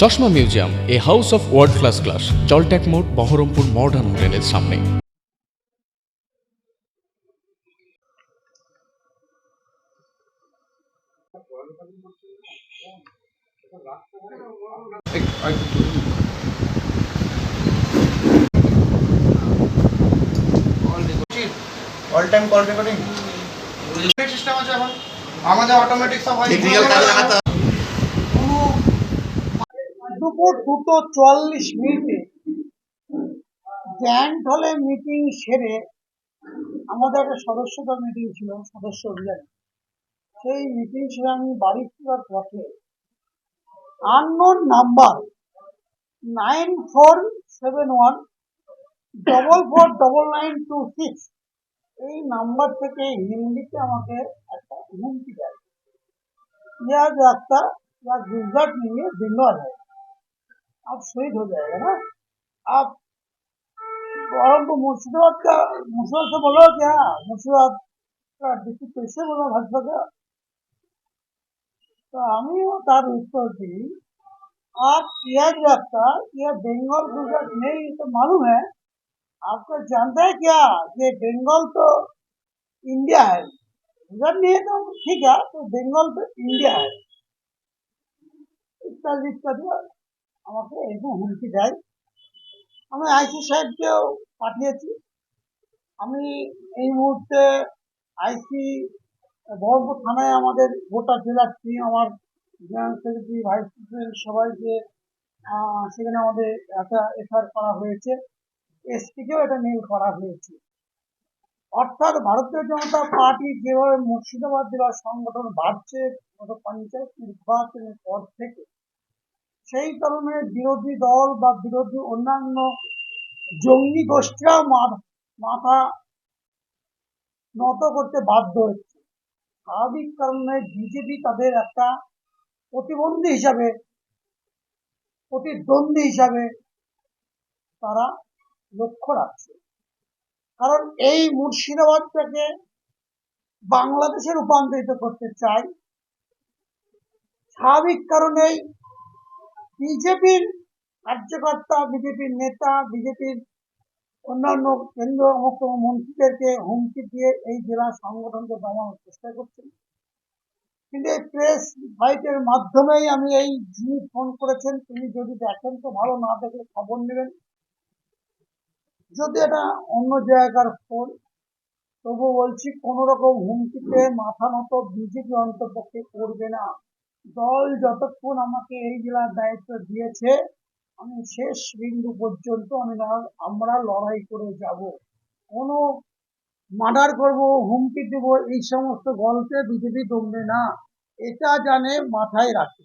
চশমা museum a house of world class class জলট্যাক মোড় Baharampur modern হোটেলের সামনে। All time call recording system আছে এখন। আমাদের অটোমেটিক সব হয়। দুপুর দুটো চুয়াল্লিশ মিনিটে গ্র্যান্ড হলে মিটিং সেরে আমাদের একটা সদস্যতা মিটিং ছিল সদস্য অভিযান সেই মিটিং সেরে আমি বাড়ি ফেরার পথে unknown number nine four seven one double four double nine two six এই নাম্বার থেকে হিন্দিতে আমাকে একটা হুমকি দেয় यह रास्ता या गुजरात नहीं है बंगाल है आप शहीद हो जाएगा ना आप बहरमपुर मुर्शिदाबाद का मुर्शिदाबाद से बोलो क्या मुर्शिदाबाद का डिस्ट्रिक्ट कैसे बोलो भाजपा का तो আমিও তার उत्तर दी आप यह रास्ता यह बंगाल गुजरात नहीं ये तो मालूम है आपको जानता है क्या ये बंगाल तो इंडिया है गुजरात नहीं है तो ठीक है तो बंगाल तो इंडिया है ইত্যাদি ইত্যাদি আমাকে এরকম হুমকি দেয়। আমি আইসি সাহেবকেও পাঠিয়েছি। আমি এই মুহূর্তে আইসি বহরমপুর থানায় আমাদের গোটা জেলার টিম আমার জেনারেল সেক্রেটারি ভাইস প্রেসিডেন্ট সবাই যে সেখানে আমাদের একটা এফআইআর করা হয়েছে। এসপিকেও এটা মেল করা হয়েছে। অর্থাৎ ভারতীয় জনতা পার্টি যেভাবে মুর্শিদাবাদ জেলার সংগঠন বাড়ছে, গত পঞ্চায়েত নির্বাচনের পর থেকে সেই কারণে বিরোধী দল বা বিরোধী অন্যান্য জঙ্গি গোষ্ঠীরাও মা- মাথা নত করতে বাধ্য হচ্ছে। স্বাভাবিক কারণে বিজেপি তাদের একটা প্রতিবন্ধী হিসাবে, প্রতিদ্বন্দ্বী হিসাবে তারা লক্ষ্য রাখছে। কারণ এই মুর্শিদাবাদটাকে বাংলাদেশে রূপান্তরিত করতে চাই স্বাভাবিক কারণেই বিজেপির কার্যকর্তা, বিজেপির নেতা, বিজেপির অন্যান্য কেন্দ্র মন্ত্রীদেরকে হুমকি দিয়ে এই জেলা সংগঠনকে দমানোর চেষ্টা করছেন। কিন্তু এই প্রেস ফাইটের মাধ্যমেই আমি এই যিনি ফোন করেছেন। তিনি যদি দেখেন তো ভালো, না দেখলে খবর নেবেন। যদি এটা অন্য জায়গার ফোন তবু বলছি কোন রকম হুমকিতে মাথা নত বিজেপি অন্তর্পক্ষে করবে না। দল যতক্ষণ আমাকে এই জেলার দায়িত্ব দিয়েছে, আমি শেষ বিন্দু পর্যন্ত আমি আমরা লড়াই করে যাব। কোনো মার্ডার করব, হুমকি দেব, এই সমস্ত গল্পে বিজেপি দমবে না। এটা জানে মাথায় রাখে।